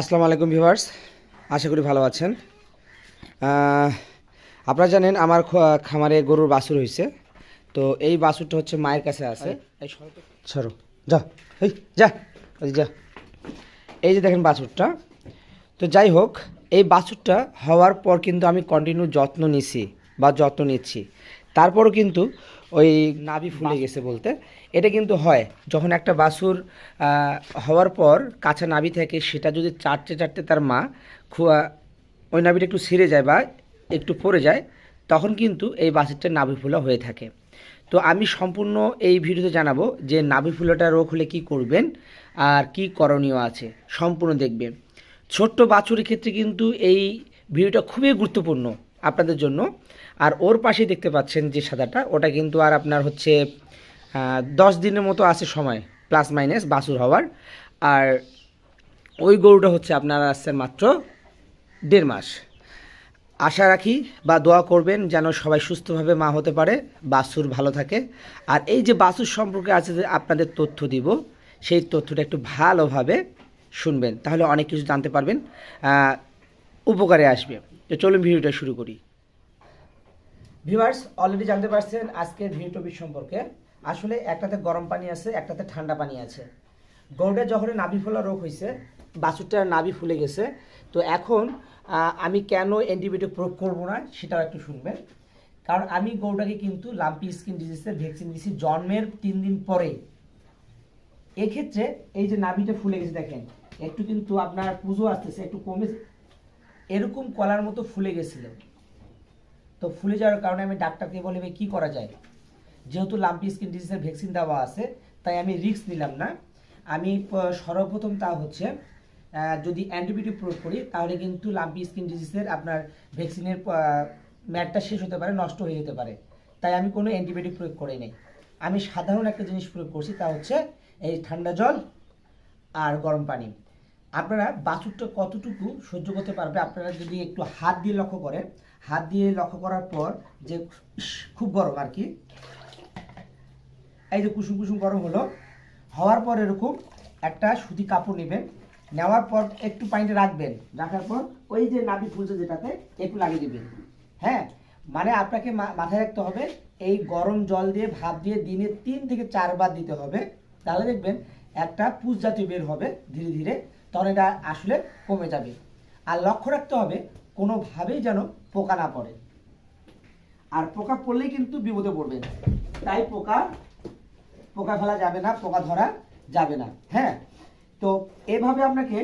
আসসালামু আলাইকুম ভিউয়ার্স আশা করি ভালো আছেন। আপনারা জানেন আমার খামারে গরুর বাছুর হয়েছে তো এই বাছুরটা হচ্ছে মায়ের কাছে আছে। এই সরো। যা এই যা যা। এই যে দেখেন বাছুরটা। তো যাই হোক এই বাছুরটা হওয়ার পর কিন্তু আমি কন্টিনিউ যত্ন নিছি বা যত্ন নিচ্ছি। তারপরও কিন্তু ওই নাভি ফুলে গেছে বলতে। এটা কিন্তু হয়। যখন একটা বাছুর হওয়ার পর কাঁচা নাভি থাকে সেটা যদি চারটে চারটে তার মা খুয়া ওই নাভিটা একটু ছিঁড়ে যায় বা একটু পড়ে যায় তখন কিন্তু এই বাছুরটা নাভি ফুলা হয়ে থাকে। তো আমি সম্পূর্ণ এই ভিডিওতে জানাব যে নাভি ফুলাটা রোগ হলে কি করবেন আর কি করণীয় আছে। সম্পূর্ণ দেখবেন। ছোট্ট বাছুরের ক্ষেত্রে কিন্তু এই ভিডিওটা খুবই গুরুত্বপূর্ণ। আপনাদের জন্য। আর ওর পাশেই দেখতে পাচ্ছেন যে সাদাটা, ওটা কিন্তু আর আপনার হচ্ছে দশ দিনের মতো আছে সময় প্লাস মাইনাস বাছুর হওয়ার। আর ওই গরুটা হচ্ছে আপনার আসছেন মাত্র দেড় মাস। আশা রাখি বা দোয়া করবেন যেন সবাই সুস্থভাবে মা হতে পারে, বাছুর ভালো থাকে। আর এই যে বাছুর সম্পর্কে আছে যে আপনাদের তথ্য দিব, সেই তথ্যটা একটু ভালোভাবে শুনবেন, তাহলে অনেক কিছু জানতে পারবেন উপকারে আসবে। তো চলুন ভিডিওটা শুরু করি। ভিউয়ার্স অলরেডি জানতে পারছেন আজকের ভিডিও টপিক সম্পর্কে। আসলে একটাতে গরম পানি আছে, একটাতে ঠান্ডা পানি আছে। গরুটা যখন নাভি ফোলা রোগ হয়েছে, বাছুরটার নাভি ফুলে গেছে, তো এখন আমি কেন অ্যান্টিবায়োটিক প্রয়োগ করব না সেটাও একটু শুনবেন। কারণ আমি গরুটাকে কিন্তু লাম্পি স্কিন ডিজিজের ভ্যাকসিন দিয়েছি জন্মের তিন দিন পরে। এক্ষেত্রে এই যে নাভিটা ফুলে গেছে দেখেন, একটু কিন্তু আপনার পুজো আসতেছে, একটু কমে এরকম কলার মতো ফুলে গেছিল। তো ফুলে যাওয়ার কারণে আমি ডাক্তারকে বলে "ভাই, কি করা যায়? যেহেতু লাম্পি স্কিন ডিজিজের ভ্যাকসিন দেওয়া আছে তাই আমি রিস্ক নিলাম না। আমি সর্বপ্রথম তা হচ্ছে যদি অ্যান্টিবায়োটিক প্রয়োগ করি তাহলে কিন্তু লাম্পি স্কিন ডিজিজের আপনার ভ্যাকসিনের ম্যাটটা শেষ হতে পারে নষ্ট হয়ে যেতে পারে। তাই আমি কোনো অ্যান্টিবায়োটিক প্রয়োগ করি নাই। আমি সাধারণ একটা জিনিস প্রয়োগ করছি তা হচ্ছে এই ঠান্ডা জল আর গরম পানি। আপনারা বাছুরটা কতটুকু সহ্য করতে পারবে? আপনারা যদি একটু হাত দিয়ে লক্ষ্য করেন, হাত দিয়ে লক্ষ্য করার পর যে খুব গরম আর কি। এই যে কুসুম কুসুম গরম হলো, হওয়ার পর এরকম একটা সুতি কাপড় নেবেন, নেওয়ার পর একটু পানিতে রাখবেন, রাখার পর ওই যে নাভি ফুলছে যেটাতে, একটু লাগিয়ে দেবেন। হ্যাঁ? মানে আপনাকে মাথায় রাখতে হবে, এই গরম জল দিয়ে, ভাপ দিয়ে দিনে তিন থেকে চারবার দিতে হবে। তাহলে দেখবেন একটা পুষ জাতীয় বের হবে ধীরে ধীরে। তখন এটা আসলে কমে যাবে। আর লক্ষ্য রাখতে হবে, কোনোভাবেই যেন পোকা না পড়ে। আর পোকা পড়লেই কিন্তু বিপদে পড়বেন তাই পোকা পোকা ফেলা যাবে না, পোকা ধরা যাবে না হ্যাঁ? তো এভাবে আপনাকে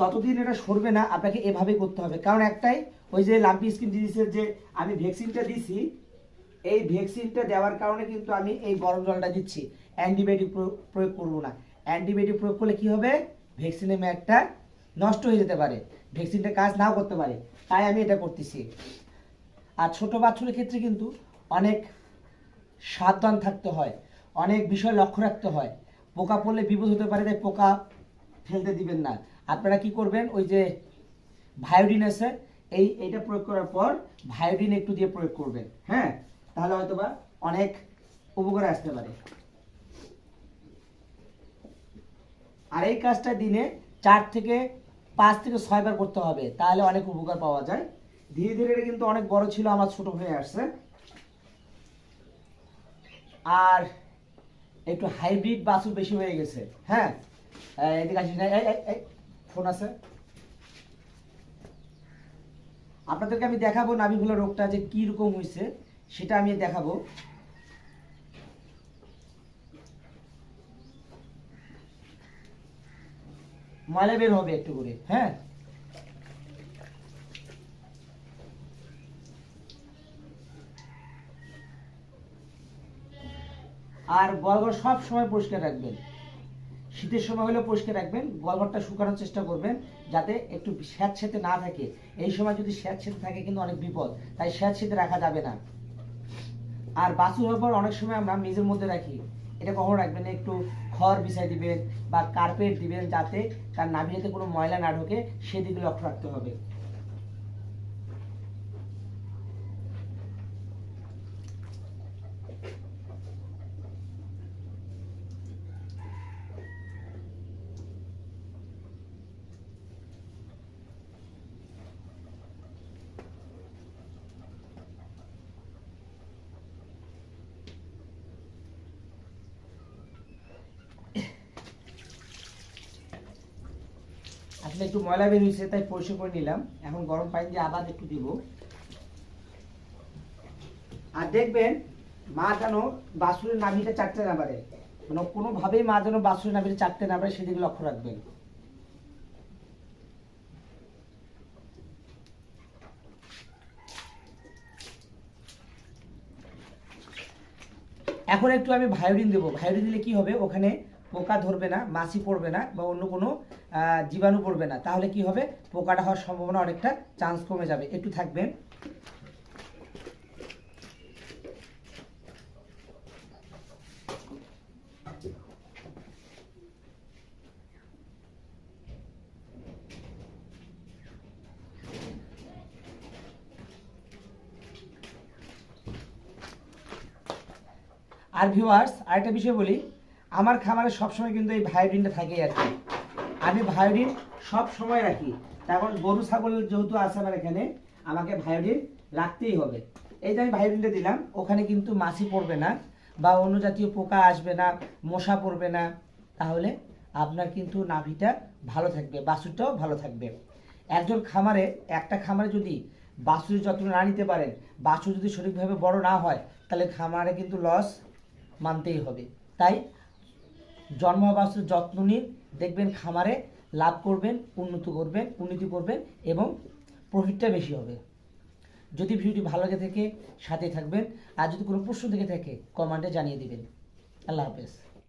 যতদিন এটা সরবে না, আপনাকে এভাবে করতে হবে। কারণ একটাই, ওই যে লাম্পি স্কিন ডিজিজের যে আমি ভ্যাকসিনটা দিছি, এই ভ্যাকসিনটা দেওয়ার কারণে কিন্তু আমি এই গরম জলটা দিচ্ছি। অ্যান্টিবায়োটিক প্রয়োগ করব না। অ্যান্টিবায়োটিক প্রয়োগ করলে কি হবে? ভ্যাকসিনের ম্যাটটা নষ্ট হয়ে যেতে পারে। ভ্যাকসিনটা কাজ নাও করতে পারে। তাই আমি এটা করতেছি। আর ছোট বাচ্চাদের ক্ষেত্রে কিন্তু অনেক সাবধান থাকতে হয়। অনেক বিষয় লক্ষ্য রাখতে হয়। পোকা পড়লে বিপদ হতে পারে, তাই পোকা ফেলতে দিবেন না। আপনারা কি করবেন? ওই যে ভায়োডিন আছে, এই, এইটা প্রয়োগ করার পর ভায়োডিন একটু দিয়ে প্রয়োগ করবেন। হ্যাঁ? তাহলে হয়তোবা অনেক উপকারে আসতে পারে। আর এই কাজটা দিনে চার থেকে পাঁচ থেকে ছয়বার করতে হবে, তাহলে অনেক উপকার পাওয়া যায়। ধীরে ধীরে এটা কিন্তু অনেক বড় ছিল, আমার ছোট হয়ে আসছে। আর একটু হাইব্রিড বাছুর বেশি হয়ে গেছে। হ্যাঁ? এদিকে আসিস না ফোন আছে। আপনাদেরকে আমি দেখাবো নাভিগুলো রোগটা যে কীরকম হয়েছে, সেটা আমি দেখাবো। ময়লা বের হবে একটু করে হ্যাঁ? আর গলঘর সব সময় পরিষ্কার রাখবেন। শীতের সময় হলে পরিষ্কার রাখবেন গলঘরটা শুকানোর চেষ্টা করবেন, যাতে একটু স্যাঁতসেঁতে না থাকে। এই সময় যদি স্যাঁতসেঁতে থাকে কিন্তু অনেক বিপদ, তাই স্যাঁতসেঁতে রাখা যাবে না। আর বাছুর হওয়ার পর অনেক সময় আমরা মেজের মধ্যে রাখি। এটা কখনো রাখবেন না, একটু খড় বিছাই দিবেন বা কার্পেট দিবেন যাতে তার নাভিতে কোনো ময়লা না ঢোকে সেদিকে লক্ষ্য রাখতে হবে। আসলে একটু ময়লা বের হয়েছে, তাই পরিষ্কার করে নিলাম। এখন গরম পানি দিয়ে আবার একটু দিব। আর দেখবেন, মা যেন বাসুরের নাভিটা চাটতে না পারে। মানে কোনোভাবেই মা যেন বাসুরের নাভিটা চাটতে না পারে, সেদিকে লক্ষ্য রাখবেন। এখন একটু আমি ভায়োডিন দেবো। ভায়োডিন দিলে কি হবে? ওখানে পোকা ধরবে না, মাছি পড়বে না, বা অন্য কোনো জীবাণু পড়বে না। তাহলে কি হবে? পোকাটা হওয়ার সম্ভাবনা অনেকটা চান্স কমে যাবে। একটু থাকবেন। আর ভিউয়ার্স আরেকটা বিষয় বলি, আমার খামারে সবসময় কিন্তু এই ভায়োডিনটা থাকে আর কি। আমি ভায়োডিন সব সময় রাখি। কারণ গরু, ছাগল যেহেতু আছে আমার এখানে, আমাকে ভায়োডিন রাখতেই হবে। এই যে আমি ভায়োডিনটা দিলাম, ওখানে কিন্তু মাছি পড়বে না বা অন্য জাতীয় পোকা আসবে না, মশা পড়বে না। তাহলে আপনার কিন্তু নাভিটা ভালো থাকবে, বাছুরটাও ভালো থাকবে। একজন খামারে, একটা খামারে যদি বাছুরের যত্ন না নিতে পারেন, বাছুর যদি সঠিকভাবে বড় না হয়, তাহলে খামারে কিন্তু লস মানতেই হবে। তাই জন্ম বাছুরের যত্ন নিন দেখবেন খামারে লাভ করবেন, উন্নত করবেন, উন্নতি করবেন এবং প্রফিটটা বেশি হবে। যদি ভিডিওটি ভালো লাগে থেকে সাথে থাকবেন। আর যদি কোনো প্রশ্ন থেকে থাকে কমেন্টে জানিয়ে দিবেন। আল্লাহ হাফেজ।